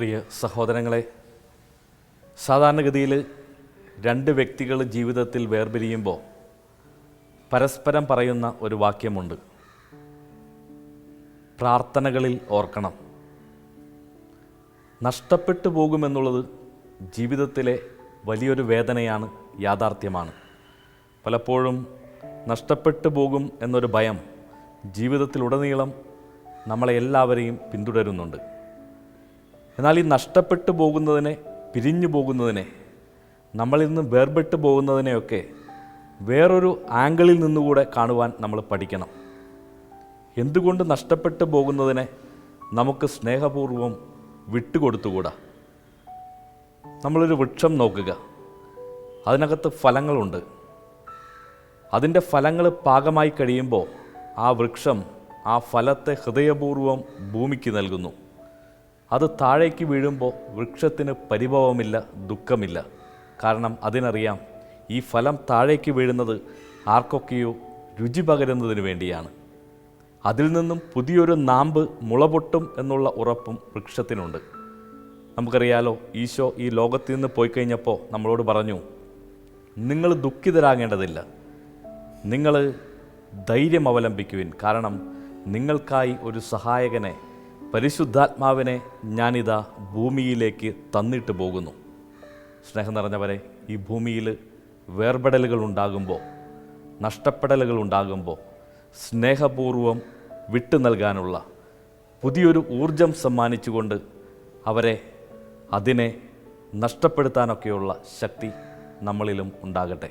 പ്രിയ സഹോദരങ്ങളെ സാധാരണഗതിയിൽ രണ്ട് വ്യക്തികൾ ജീവിതത്തിൽ വേർപിരിയുമ്പോൾ പരസ്പരം പറയുന്ന ഒരു വാക്യമുണ്ട്. പ്രാർത്ഥനകളിൽ ഓർക്കണം. നഷ്ടപ്പെട്ടു പോകുമെന്നുള്ളത് ജീവിതത്തിലെ വലിയൊരു വേദനയാണ് യാഥാർത്ഥ്യമാണ്. പലപ്പോഴും നഷ്ടപ്പെട്ടു പോകും എന്നൊരു ഭയം ജീവിതത്തിലുടനീളം നമ്മളെ എല്ലാവരെയും പിന്തുടരുന്നുണ്ട്. എന്നാൽ ഈ നഷ്ടപ്പെട്ടു പോകുന്നതിനെ പിരിഞ്ഞു പോകുന്നതിനെ നമ്മളിൽ നിന്ന് വേർപെട്ട് പോകുന്നതിനെയൊക്കെ വേറൊരു ആംഗിളിൽ നിന്നുകൂടെ കാണുവാൻ നമ്മൾ പഠിക്കണം. എന്തുകൊണ്ട് നഷ്ടപ്പെട്ടു പോകുന്നതിനെ നമുക്ക് സ്നേഹപൂർവം വിട്ടുകൊടുത്തുകൂടാ? നമ്മളൊരു വൃക്ഷം നോക്കുക. അതിനകത്ത് ഫലങ്ങളുണ്ട്. അതിന്റെ ഫലങ്ങൾ പാകമായി കഴിയുമ്പോൾ ആ വൃക്ഷം ആ ഫലത്തെ ഹൃദയപൂർവം ഭൂമിക്ക് നൽകുന്നു. അത് താഴേക്ക് വീഴുമ്പോൾ വൃക്ഷത്തിന് പരിഭവമില്ല ദുഃഖമില്ല. കാരണം അതിനറിയാം ഈ ഫലം താഴേക്ക് വീഴുന്നത് ആർക്കൊക്കെയോ രുചി പകരുന്നതിന് വേണ്ടിയാണ്. അതിൽ നിന്നും പുതിയൊരു നാമ്പ് മുളപൊട്ടും എന്നുള്ള ഉറപ്പും വൃക്ഷത്തിനുണ്ട്. നമുക്കറിയാലോ ഈശോ ഈ ലോകത്തിൽ നിന്ന് പോയി കഴിഞ്ഞപ്പോൾ നമ്മളോട് പറഞ്ഞു നിങ്ങൾ ദുഃഖിതരാകേണ്ടതില്ല. നിങ്ങൾ ധൈര്യം അവലംബിക്കുവിൻ. കാരണം നിങ്ങൾക്കായി ഒരു സഹായകനെ പരിശുദ്ധാത്മാവിനെ ഞാനിതാ ഭൂമിയിലേക്ക് തന്നിട്ട് പോകുന്നു. സ്നേഹം നിറഞ്ഞവരെ ഈ ഭൂമിയിൽ വേർപെടലുകൾ ഉണ്ടാകുമ്പോൾ നഷ്ടപ്പെടലുകൾ ഉണ്ടാകുമ്പോൾ സ്നേഹപൂർവം വിട്ടു നൽകാനുള്ള പുതിയൊരു ഊർജം സമ്മാനിച്ചുകൊണ്ട് അവരെ അതിനെ നഷ്ടപ്പെടുത്താനൊക്കെയുള്ള ശക്തി നമ്മളിലും ഉണ്ടാകട്ടെ.